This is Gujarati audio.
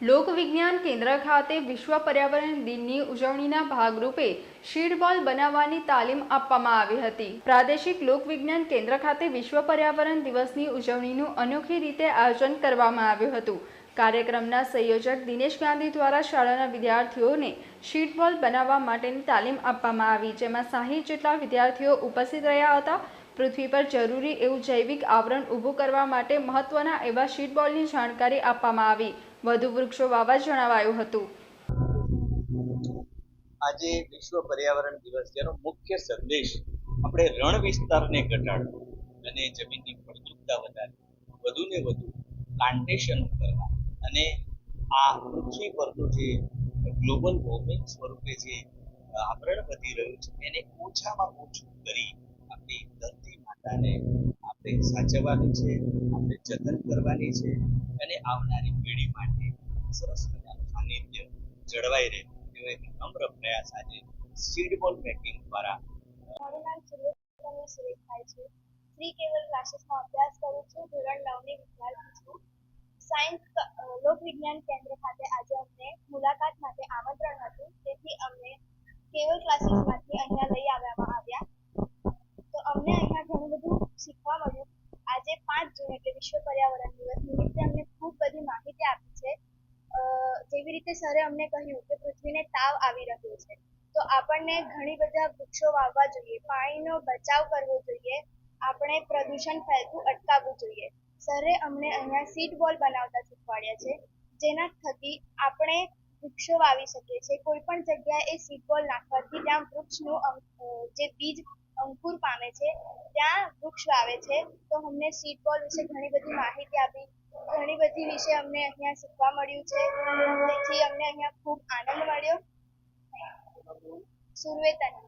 લોક વિજ્ઞાન કેન્દ્ર ખાતે વિશ્વ પર્યાવરણ દિનની ઉજવણીના ભાગરૂપે શીડબોલ બનાવવાની તાલીમ આપવામાં આવી હતી. પ્રાદેશિક લોક વિજ્ઞાન કેન્દ્ર ખાતે વિશ્વ પર્યાવરણ દિવસની ઉજવણીનું અનોખી રીતે આયોજન કરવામાં આવ્યું હતું. કાર્યક્રમના સંયોજક દિનેશ ગાંધી દ્વારા શાળાના વિદ્યાર્થીઓને શીટબોલ બનાવવા માટેની તાલીમ આપવામાં આવી, જેમાં સાહીઠ જેટલા વિદ્યાર્થીઓ ઉપસ્થિત રહ્યા હતા. પૃથ્વી પર જરૂરી એવું જૈવિક આવરણ ઊભું કરવા માટે મહત્વના એવા શીટબોલની જાણકારી આપવામાં આવી. વધુ વૃક્ષો વાવવા જણાવાયું હતું. આજે વિશ્વ પર્યાવરણ દિવસ, જેનો મુખ્ય સંદેશ આપણે રણ વિસ્તારને ઘટાડવો અને જમીનની ફળદ્રુપતા વધારવી. વધુને વધુ પ્લાન્ટેશન કરવા અને આ પૃથ્વી પરનું જે ગ્લોબલ વોર્મિંગ સ્વરૂપે જે આવરણ વધી રહ્યું છે, એને ઓછામાં ઓછું કરી આપણી ધરતી માતાને આપણે સાચવવાની છે, આપણે જતન કરવાની છે અને આવનારી પેઢી માટે સરસ મજાનું સાનિધ્ય જળવાઈ રહે એવો એક નમ્ર પ્રયાસ આજે સીડબોલ મેકિંગ દ્વારા મારું નામ સુરેશ સુરેશભાઈ છે. શ્રી કેવલ ક્લાસીસમાં અભ્યાસ કરું છું. ધોરણ નવની વિદ્યાર્થી છું. સાયન્સ લોકવિજ્ઞાન કેન્દ્ર ખાતે આજે અમને મુલાકાત માટે આમંત્રણ હતું. તેથી અમને કેવલ ક્લાસીસમાંથી અહીંયા લઈ આવવામાં આવ્યા તો અમને અહીંયા ઘણું બધું શીખવા મળ્યું આજે પાંચ જૂન એટલે વિશ્વ નિમિત્તે અમને ખૂબ બધી માહિતી આપી છે. જેવી રીતે સરે અમને કહ્યું કે પૃથ્વીને તાવ આવી રહ્યો છે, તો આપણને ઘણી બધા વૃક્ષો વાવવા જોઈએ, પાણીનો બચાવ કરવો જોઈએ, આપણે પ્રદૂષણ ફેલતું અટકાવવું જોઈએ. સરે અમને અહીંયા સીટ બોલ બનાવતા શીખવાડ્યા છે, જેના થકી આપણે વૃક્ષો વાવી શકીએ છીએ. કોઈ પણ જગ્યાએ સીટ બોલ નાખવાથી ત્યાં વૃક્ષનું જે બીજ અંકુર પામે છે, ત્યાં વૃક્ષ વાવે છે. તો અમને સીટ બોલ વિશે ઘણી બધી માહિતી આપી. ઘણી બધી વિશે અમને અહીંયા શીખવા મળ્યું છે. તેથી અમને અહીંયા ખૂબ આનંદ મળ્યો. સુરવેતન